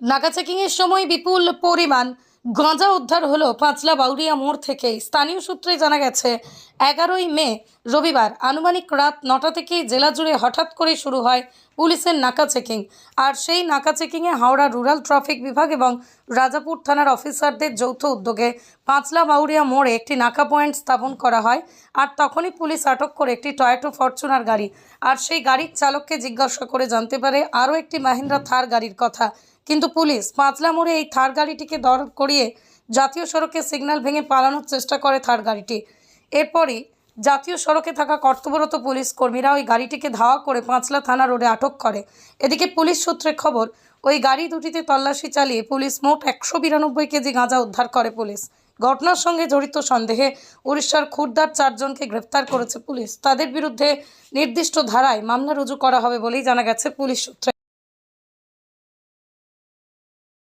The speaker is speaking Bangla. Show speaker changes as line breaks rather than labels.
নাকা চেকিংয়ের সময় বিপুল পরিমাণ গাঁজা উদ্ধার হলো পাঁচলা বাউরিয়া মোড় থেকে। স্থানীয় সূত্রে জানা গেছে, এগারোই মে রবিবার আনুমানিক রাত নটা থেকে জেলা জুড়ে হঠাৎ করে শুরু হয় পুলিশের নাকা চেকিং। আর সেই নাকা চেকিংয়ে হাওড়া রুরাল ট্রাফিক বিভাগ এবং রাজাপুর থানার অফিসারদের যৌথ উদ্যোগে পাঁচলা বাউরিয়া মোড়ে একটি নাকা পয়েন্ট স্থাপন করা হয় আর তখনই পুলিশ আটক করে একটি টয়োটো ফরচুনার গাড়ি। আর সেই গাড়ির চালককে জিজ্ঞাসা করে জানতে পারে আরও একটি মাহিন্দ্রা থার গাড়ির কথা। কিন্তু পুলিশ পাঁচলা মোড়ে এই থার গাড়িটিকে দর করিয়ে জাতীয় সড়কে সিগন্যাল ভেঙে পালানোর চেষ্টা করে থার গাড়িটি। এরপরই জাতীয় সড়কে থাকা কর্তব্যরত পুলিশ কর্মীরা ওই গাড়িটিকে ধাওয়া করে পাঁচলা থানা রোডে আটক করে। এদিকে পুলিশ সূত্রে খবর, ওই গাড়ি দুটিতে তল্লাশি চালিয়ে পুলিশ মোট একশো বিরানব্বই কেজি গাঁজা উদ্ধার করে পুলিশ। ঘটনার সঙ্গে জড়িত সন্দেহে উড়িষ্যার খুর্দার চারজনকে গ্রেপ্তার করেছে পুলিশ। তাদের বিরুদ্ধে নির্দিষ্ট ধারায় মামলা রুজু করা হবে বলেই জানা গেছে পুলিশ সূত্রে।